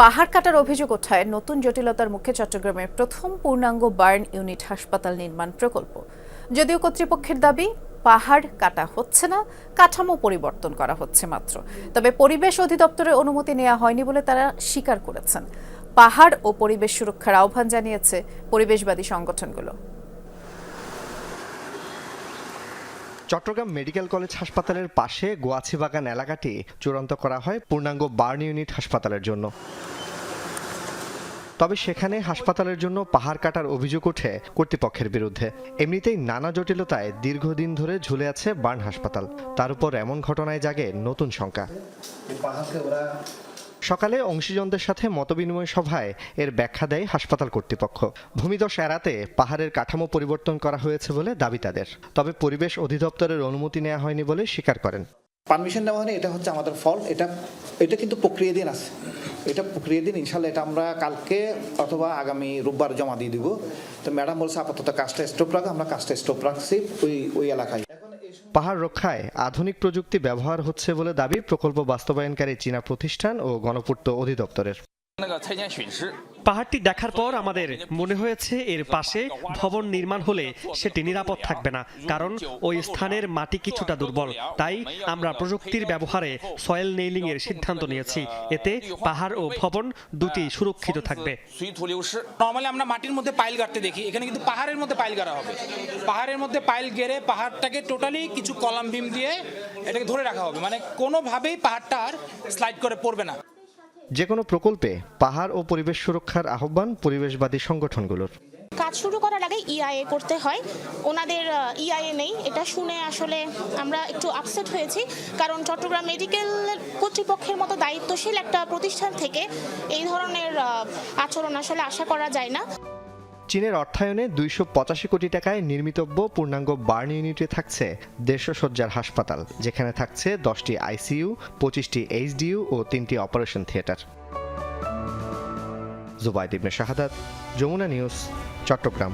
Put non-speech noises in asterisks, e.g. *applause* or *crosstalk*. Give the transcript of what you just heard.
পাহাড় কাটার অভিযোগ ওঠায় নতুন জটিলতার মুখে চট্টগ্রামের প্রথম পূর্ণাঙ্গ বার্ন ইউনিট হাসপাতাল নির্মাণ প্রকল্প। যদিও কর্তৃপক্ষের দাবি, পাহাড় কাটা হচ্ছে না, কাঠামো পরিবর্তন করা হচ্ছে মাত্র। তবে পরিবেশ অধিদপ্তরের অনুমতি নেওয়া হয়নি বলে তারা স্বীকার করেছেন। পাহাড় ও পরিবেশ সুরক্ষার আহ্বান জানিয়েছে পরিবেশবাদী সংগঠনগুলো। চট্টগ্রাম মেডিকেল কলেজ হাসপাতালের পাশে গোয়াছিবাগান এলাকাটি চূড়ান্ত করা হয় পূর্ণাঙ্গ বার্ন ইউনিট হাসপাতালের জন্য। তবে সেখানে হাসপাতালের জন্য পাহাড় কাটার অভিযোগ ওঠে কর্তৃপক্ষের বিরুদ্ধে। এমনিতেই নানা জটিলতায় দীর্ঘদিন ধরে ঝুলে আছে বার্ন হাসপাতাল। তার উপর এমন ঘটনায় জাগে নতুন শঙ্কা। সকালে অংশীজনদের সাথে মতবিনিময় সভায় এর ব্যাখ্যা দেয় হাসপাতাল কর্তৃপক্ষ। ভূমিধস এড়াতে পাহাড়ের কাঠামো পরিবর্তন করা হয়েছে বলে দাবি তাদের। তবে পরিবেশ অধিদপ্তরের অনুমতি নেওয়া হয়নি বলে স্বীকার করেন। পারমিশন নেওয়া হয়নি, এটা হচ্ছে আমাদের ফল্ট এটা এটা কিন্তু প্রক্রিয়া দিন আছে। এটা প্রক্রিয়া দিন ইনশাল্লাহ এটা আমরা কালকে অথবা আগামী রোববার জমা দিয়ে দিব। তো ম্যাডাম বলছে আপাতত কাজটা স্টপ রাখা আমরা কাজটা স্টপ রাখছি ওই ওই এলাকায়। পাহাড় রক্ষায় আধুনিক প্রযুক্তি ব্যবহার হচ্ছে বলে দাবি প্রকল্প বাস্তবায়নকারী চীনা প্রতিষ্ঠান ও গণপূর্ত অধিদপ্তরের। *laughs* পাহাড়টি দেখার পর আমাদের মনে হয়েছে এর পাশে ভবন নির্মাণ হলে সেটি নিরাপদ থাকবে না, কারণ ওই স্থানের মাটি কিছুটা দুর্বল। তাই আমরা প্রযুক্তির ব্যবহারে সয়েল নেইলিং এর সিদ্ধান্ত নিয়েছি। এতে পাহাড় ও ভবন দুটি সুরক্ষিত থাকবে। নর্মালি আমরা মাটির মধ্যে পাইল গাড়তে দেখি। এখানে কিন্তু পাহাড়ের মধ্যে পাইল গাড়া হবে। পাহাড়ের মধ্যে পাইল গেড়ে পাহাড়টাকে টোটালি কিছু কলাম ভীম দিয়ে এটাকে ধরে রাখা হবে। মানে কোনোভাবেই পাহাড়টা আর স্লাইড করে পড়বে না। যে কোনো প্রকল্পে পাহাড় ও পরিবেশ সুরক্ষার আহ্বান পরিবেশবাদী সংগঠনগুলোর। কাজ শুরু করার আগে ইআইএ করতে হয়। ওনাদের ইআইএ নেই। এটা শুনে আসলে আমরা একটু আপসেট হয়েছি। কারণ চট্টগ্রাম মেডিকেল কর্তৃপক্ষের মতো দায়িত্বশীল একটা প্রতিষ্ঠান থেকে এই ধরনের আচরণ আসলে আশা করা যায় না। চীনের অর্থায়নে দুইশো পঁচাশি কোটি টাকায় নির্মিতব্য পূর্ণাঙ্গ বার্ন ইউনিটে থাকছে দেড়শো সজ্জার হাসপাতাল, যেখানে থাকছে দশটি আইসিইউ, পঁচিশটি এইচডিইউ ও তিনটি operation theatre. Zubaid Ibne Shahadat, Jamuna news, Chattogram.